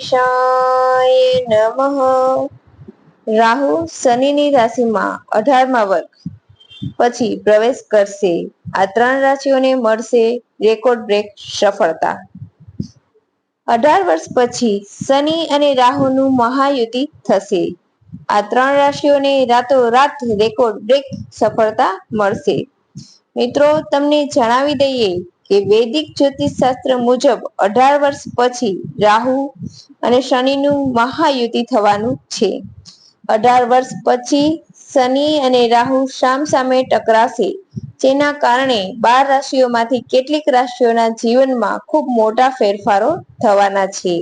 ગણેશાય નમઃ. રાહુ શનિની રાશિમાં અઢારમા વર્ગ. પછી પ્રવેશ કરશે. આ ત્રણ રાશિઓને મળશે રેકોર્ડ બ્રેક સફળતા. અઢાર વર્ષ પછી શનિ અને રાહુનું મહાયુતિ થશે. આ ત્રણ રાશિઓને રાતોરાત રેકોર્ડ બ્રેક સફળતા મળશે. મિત્રો, તમને જણાવી દઈએ કે વૈદિક જ્યોતિષ શાસ્ત્ર મુજબ અઢાર વર્ષ પછી રાહુ અને શનિનું મહાયુતિ થવાનું છે. અઢાર વર્ષ પછી શનિ અને રાહુ સામ સામે ટકરાશે, જેના કારણે બાર રાશિઓમાંથી કેટલીક રાશિઓના જીવનમાં ખૂબ મોટા ફેરફારો થવાના છે.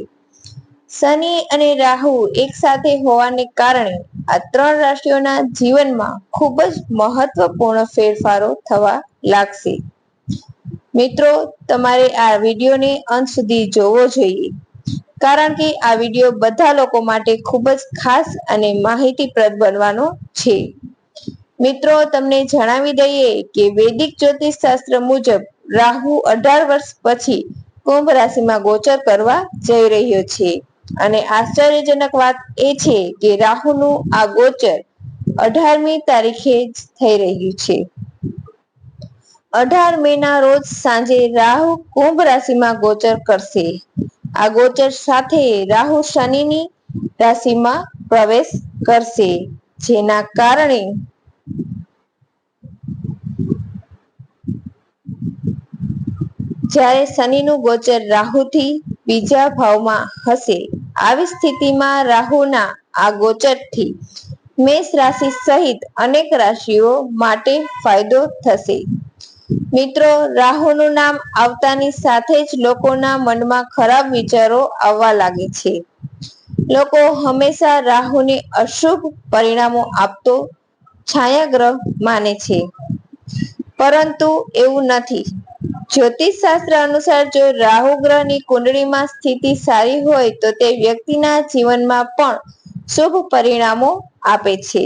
શનિ અને રાહુ એક સાથે હોવાને કારણે આ ત્રણ રાશિઓના જીવનમાં ખૂબ જ મહત્વપૂર્ણ ફેરફારો થવા લાગશે. મિત્રો, તમારે આ વિડીયોને અંત સુધી જોવો જોઈએ. કારણ કે આ વીડિયો બધા લોકો માટે ખૂબ જ ખાસ અને માહિતીપ્રદ બનવાનો છે. મિત્રો, તમને જણાવી દઈએ કે વૈદિક જ્યોતિષ શાસ્ત્ર મુજબ રાહુ અઢાર વર્ષ પછી કુંભ રાશિમાં ગોચર કરવા જઈ રહ્યો છે. અને આશ્ચર્યજનક વાત એ છે કે રાહુનું આ ગોચર અઢારમી તારીખે જ થઈ રહ્યું છે. અઢાર મે ના રોજ સાંજે રાહુ કુંભ રાશિમાં ગોચર કરશે. આ ગોચર સાથે રાહુ શનિની રાશિમાં પ્રવેશ કરશે, જેના કારણે જ્યારે શનિનું ગોચર રાહુથી બીજા ભાવમાં હશે, આવી સ્થિતિમાં રાહુના આ ગોચરથી મેષ રાશિ સહિત અનેક રાશિઓ માટે ફાયદો થશે. મિત્રો, રાહુનું નામ આવતાની સાથે જ લોકોના મનમાં ખરાબ વિચારો આવવા લાગે છે. લોકો હંમેશા રાહુને અશુભ પરિણામો આપતો છાયાગ્રહ માને છે. પરંતુ એવું નથી. જ્યોતિષ શાસ્ત્ર અનુસાર જો રાહુ ગ્રહની કુંડળીમાં સ્થિતિ સારી હોય તો તે વ્યક્તિના જીવનમાં પણ શુભ પરિણામો આપે છે.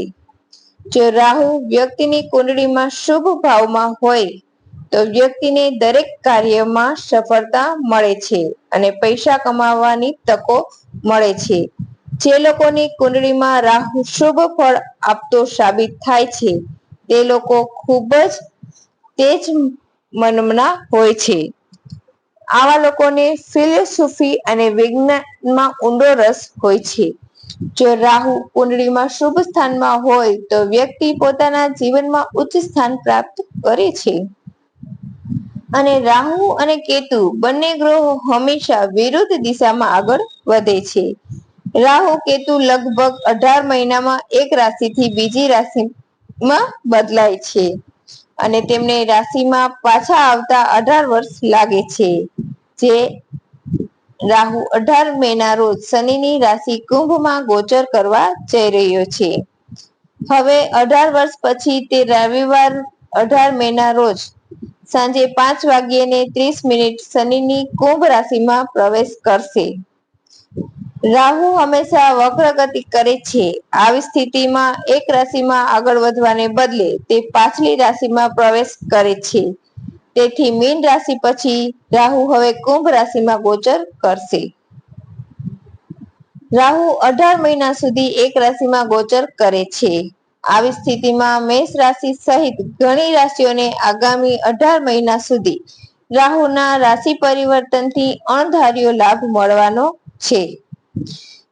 જો રાહુ વ્યક્તિની કુંડળીમાં શુભ ભાવમાં હોય તો વ્યક્તિને દરેક કાર્યમાં સફળતા મળે છે અને પૈસા કમાવાની તકો મળે છે. જે લોકોની કુંડળીમાં રાહુ શુભ ફળ આપતો સાબિત થાય છે, તે લોકો ખૂબ જ તેજ મનમના હોય છે. આવા લોકોને ફિલોસોફી અને વિજ્ઞાનમાં ઊંડો રસ હોય છે. જો રાહુ કુંડળીમાં શુભ સ્થાનમાં હોય તો વ્યક્તિ પોતાના જીવનમાં ઉચ્ચ સ્થાન પ્રાપ્ત કરે છે. અને રાહુ અને કેતુ બંને ગ્રહો હંમેશા વિરુદ્ધ દિશામાં આગળ વધે છે. રાહુ, કેતુ લગભગ અઢાર મહિનામાં એક રાશિથી બીજી રાશિમાં બદલાય છે અને તેમને રાશિમાં પાછા આવતા અઢાર વર્ષ લાગે છે. જે રાહુ અઢાર મહિના રોજ શનિની રાશિ કુંભમાં ગોચર કરવા જઈ રહ્યો છે. હવે અઢાર વર્ષ પછી તે રવિવાર અઢાર મહિના રોજ સાંજે પાંચ વાગ્યે ને ત્રીસ મિનિટ શનિની કુંભ રાશિમાં પ્રવેશ કરશે. રાહુ હંમેશા વક્ર ગતિ કરે છે. આવી સ્થિતિમાં એક રાશિમાં આગળ વધવાને બદલે તે પાછલી રાશિમાં પ્રવેશ કરે છે. તેથી મીન રાશિ પછી રાહુ હવે કુંભ રાશિમાં ગોચર કરશે. રાહુ અઢાર મહિના સુધી એક રાશિમાં ગોચર કરે છે. આવી સ્થિતિમાં મેષ રાશિ સહિત ઘણી રાશિઓને આગામી અઢાર મહિના સુધી રાહુના રાશિ પરિવર્તનથી અણધાર્યો લાભ મળવાનો છે.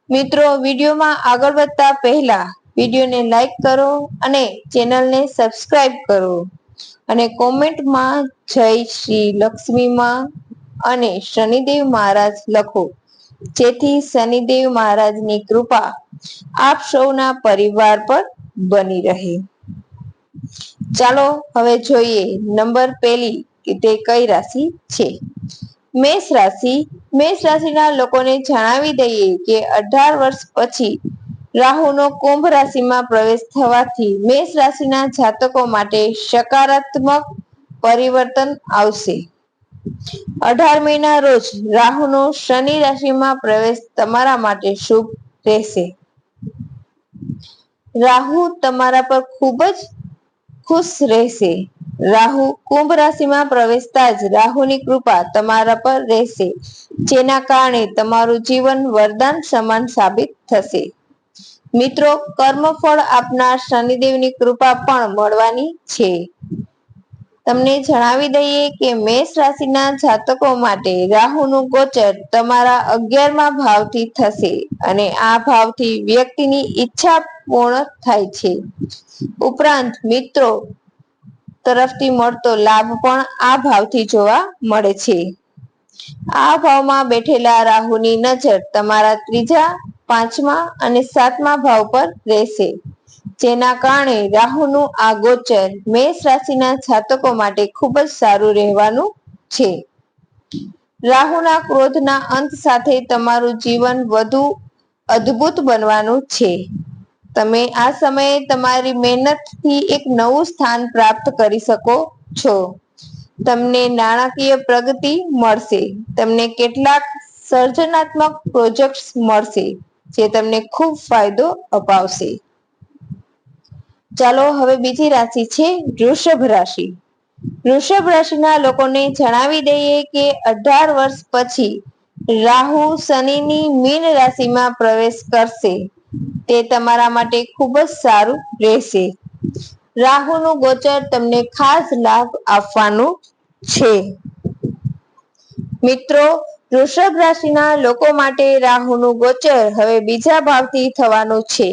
મિત્રો, વિડીયોમાં આગળ વધતા પહેલા વિડીયોને લાઈક કરો અને ચેનલને સબસ્ક્રાઇબ કરો અને કોમેન્ટમાં જય શ્રી લક્ષ્મીમાં અને શનિદેવ મહારાજ લખો. જેથી શનિદેવ મહારાજની કૃપા આપ સૌના પરિવાર પર બની રહે. ચાલો હવે જોઈએ નંબર પેલી કે તે કઈ રાશિ છે? મેષ રાશિ. મેષ રાશિના લોકોને જણાવી દઈએ કે અઢાર વર્ષ પછી રાહુનો કુંભ રાશિમાં પ્રવેશ થવાથી મેષ રાશિના જાતકો માટે સકારાત્મક પરિવર્તન આવશે. અઢાર મહિના રોજ રાહુનો શનિ રાશિમાં પ્રવેશ તમારા માટે શુભ રહેશે. રાહુ તમારા પર ખૂબ જ ખુશ રહેશે. રાહુ કુંભ રાશિમાં પ્રવેશતા જ રાહુની કૃપા તમારા પર રહેશે, જેના કારણે તમારું જીવન વરદાન સમાન સાબિત થશે. મિત્રો, કર્મફળ આપનાર શનિદેવની કૃપા પણ મળવાની છે. તમને જણાવી દઈએ કે મેષ રાશિના જાતકો માટે રાહુનું ગોચર તમારા અગિયારમા ભાવથી થશે અને આ ભાવથી વ્યક્તિની ઈચ્છા પૂર્ણ થાય છે. ઉપરાંત મિત્રો તરફથી મળતો લાભ પણ આ ભાવથી જોવા મળે છે. આ ભાવમાં બેઠેલા રાહુની નજર તમારા ત્રીજા, પાંચમા અને સાતમા ભાવ પર રહેશે. જેના કારણે રાહુનું આ ગોચર મેષ રાશિના જાતકો માટે ખૂબ જ સારું રહેવાનું છે. રાહુના ક્રોધના અંત સાથે તમારું જીવન વધુ અદ્ભુત બનવાનું છે. તમે આ સમયે તમારી મહેનતથી એક નવું સ્થાન પ્રાપ્ત કરી શકો છો. તમને નાણાકીય પ્રગતિ મળશે. તમને કેટલાક સર્જનાત્મક પ્રોજેક્ટ્સ મળશે, જે તમને ખૂબ ફાયદો અપાવશે. ચાલો હવે બીજી રાશિ છે વૃષભ રાશિ. વૃષભ રાશિના લોકોને જણાવી દઈએ કે અઢાર વર્ષ પછી રાહુ શનિની મીન રાશિમાં પ્રવેશ કરશે. તે તમારા માટે ખૂબ જ સારું રહેશે. રાહુનું ગોચર તમને ખાસ લાભ આપવાનું છે. મિત્રો, વૃષભ રાશિના લોકો માટે રાહુનું ગોચર હવે બીજા ભાવથી થવાનું છે.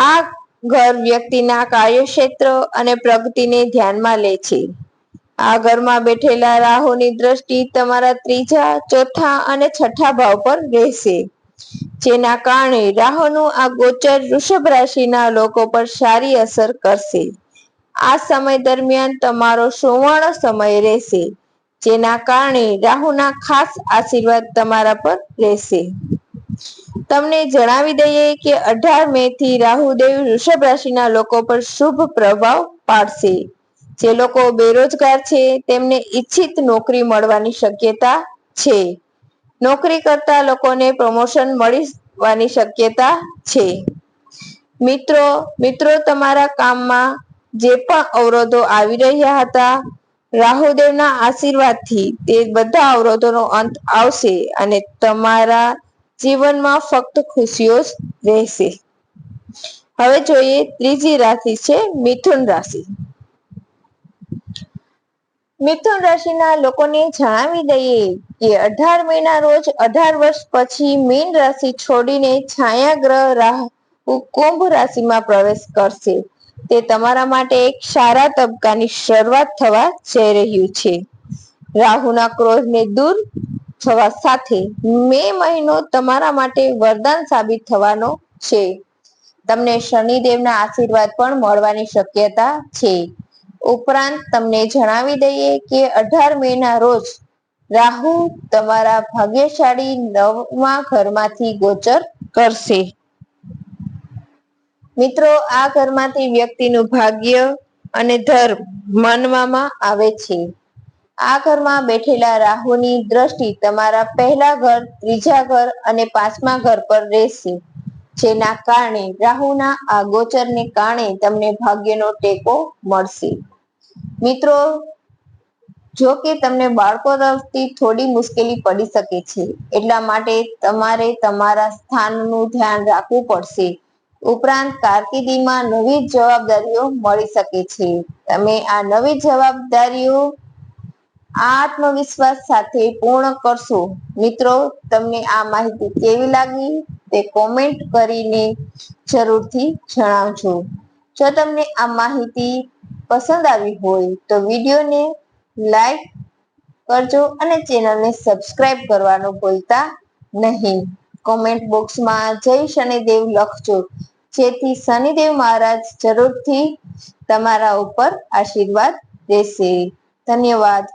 આ ઘર વ્યક્તિના કાર્યક્ષેત્ર અને પ્રગતિને ધ્યાનમાં લે છે. આ ઘરમાં બેઠેલા રાહુની દ્રષ્ટિ તમારા ત્રીજા, ચોથા અને છઠ્ઠા ભાવ પર રહેશે. જેના કારણે રાહુનું આ ગોચર વૃષભ રાશિના લોકો પર સારી અસર કરશે. આ સમય દરમિયાન તમારો સુવર્ણ સમય રહેશે, જેના કારણે રાહુના ખાસ આશીર્વાદ તમારા પર રહેશે. તમને જણાવી દઈએ કે અઢાર મે થી રાહુદેવ વૃષભ રાશિના લોકો પર શુભ પ્રભાવ પાડશે. જે લોકો બેરોજગાર છે, તેમને ઈચ્છિત નોકરી મળવાની શક્યતા છે. નોકરી કરતા લોકોને પ્રમોશન મળવાની શક્યતા છે. મિત્રો મિત્રો, તમારા કામમાં જે પણ અવરોધો આવી રહ્યા હતા, રાહુદેવના આશીર્વાદથી તે બધા અવરોધોનો અંત આવશે અને તમારા જીવનમાં ફક્ત ખુશીઓ જ રહેશે. હવે જોઈએ ત્રીજી રાશિ છે મિથુન રાશિ. મિથુન રાશિના લોકોને જણાવી દઈએ કે અઢાર મહિના રોજ અઢાર વર્ષ પછી મીન રાશિ છોડીને છાયા ગ્રહ રાહુ કુંભ રાશિમાં પ્રવેશ કરશે. તે તમારા માટે એક સારા તબક્કાની શરૂઆત થવા જઈ રહ્યું છે. રાહુના ક્રોધને દૂર થવા સાથે મે મહિનો તમારા માટે વરદાન સાબિત થવાનો છે. તમને શનિદેવના આશીર્વાદ પણ મળવાની શક્યતા છે. ઉપરાંત તમને જણાવી દઈએ કે અઢાર મે ના રોજ રાહુ તમારા ભાગ્યશાળી નવમા ઘરમાંથી ગોચર કરશે. મિત્રો, આ ઘરમાંથી વ્યક્તિનું ભાગ્ય અને ધર્મ માનવામાં આવે છે. આ ઘરમાં બેઠેલા રાહુની દ્રષ્ટિ તમારા પહેલા ઘર, ત્રીજા ઘર અને પાંચમા ઘર પર રહેશે. જેના કારણે રાહુના આ ગોચરને કારણે તમને ભાગ્યનો ટેકો મળશે. મિત્રો, જો કે તમને બાળકો તરફથી થોડી મુશ્કેલી પડી શકે છે, એટલા માટે તમારે તમારા સ્થાનનું ધ્યાન રાખવું પડશે. ઉપરાંત કારકિર્દીમાં નવી જવાબદારીઓ મળી શકે છે. તમે આ નવી જવાબદારીઓ આત્મવિશ્વાસ સાથે પૂર્ણ કરશો. મિત્રો, તમને આ માહિતી કેવી લાગી? તે કોમેન્ટ કરીને જરૂરથી જણાવજો. જો તમને આ માહિતી પસંદ આવી હોય, તો વિડીયોને લાઈક કરજો અને ચેનલને સબસ્ક્રાઇબ કરવાનું ભૂલતા નહીં. કોમેન્ટ બોક્સમાં જય શનિદેવ લખજો. જેથી શનિદેવ મહારાજ જરૂરથી તમારા ઉપર આશીર્વાદ દેશે ધન્યવાદ.